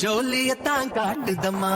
ஜோலியத்தான் காட்டுதம்மா.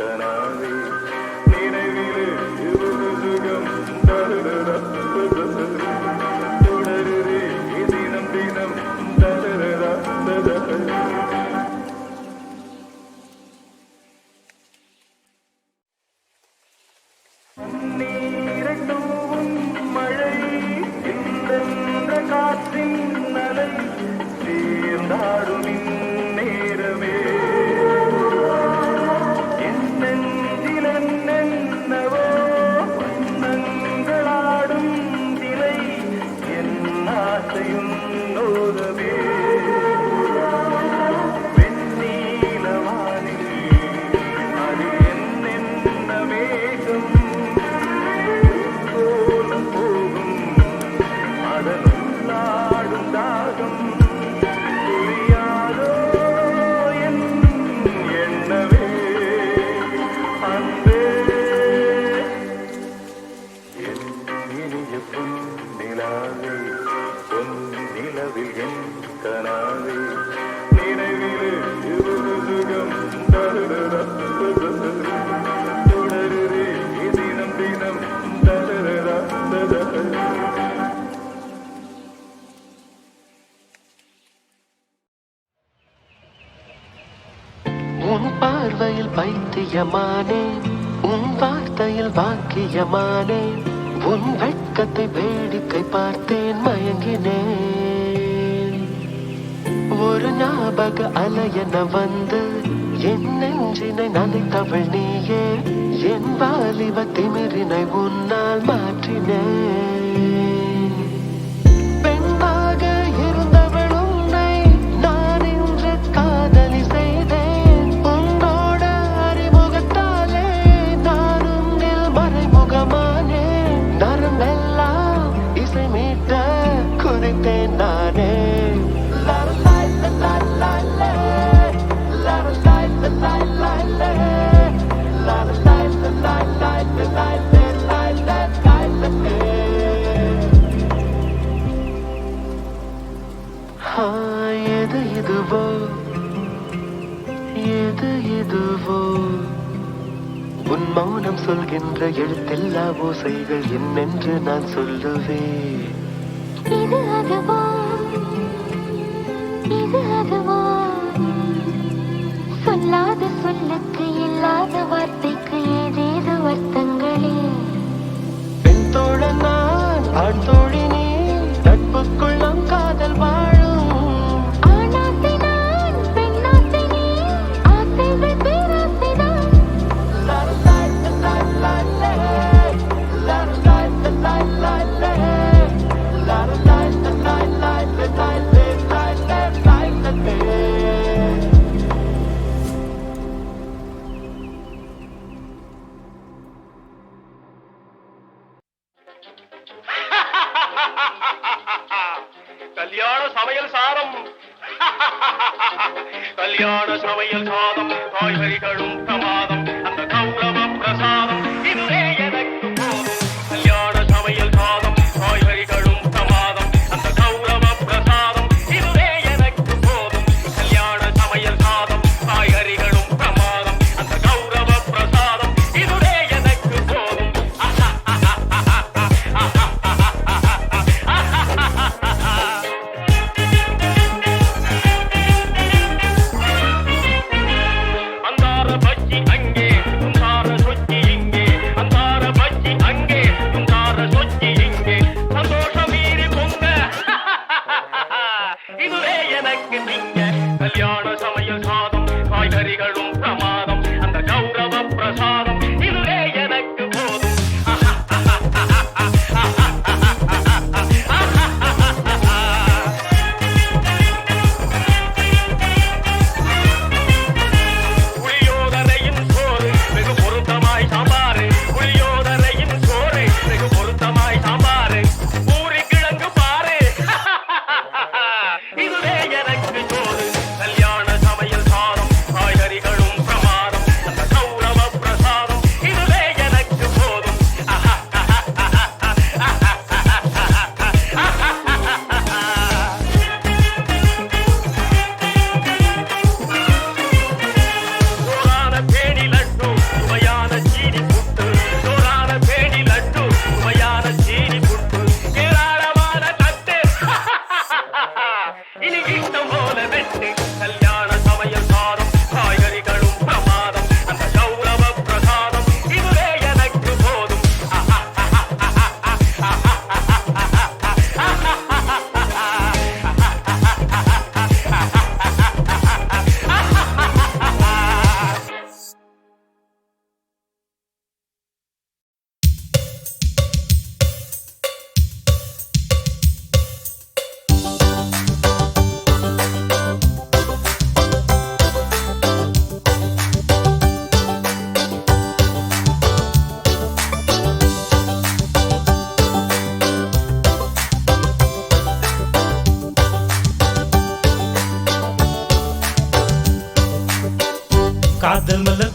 கணாவே பாக்கியமானே உன் வார்த்தையில் பாக்கியமானே உன் வெட்கத்தை வேடிக்கை பார்த்தேன் மயங்கினேன். ஒரு ஞாபக அலையன வந்து என் நெஞ்சினை நனைத்தவள் நீயே என் வாலிப திமிரினை உன்னால் மாற்றினேன். மௌனம் சொல்கின்ற எழுத்தெல்லா ஓசைகள் என்னென்று நான் சொல்லுவேன். இது அதுவா? இது சொல்லாத சொல்லுக்கு இல்லாத வார்த்தைக்கு ஏதேது வருத்தங்களே? பெண் தோழ நான் தோழினே நட்புக்குள்ளம் காதல் வா காதல் மலர்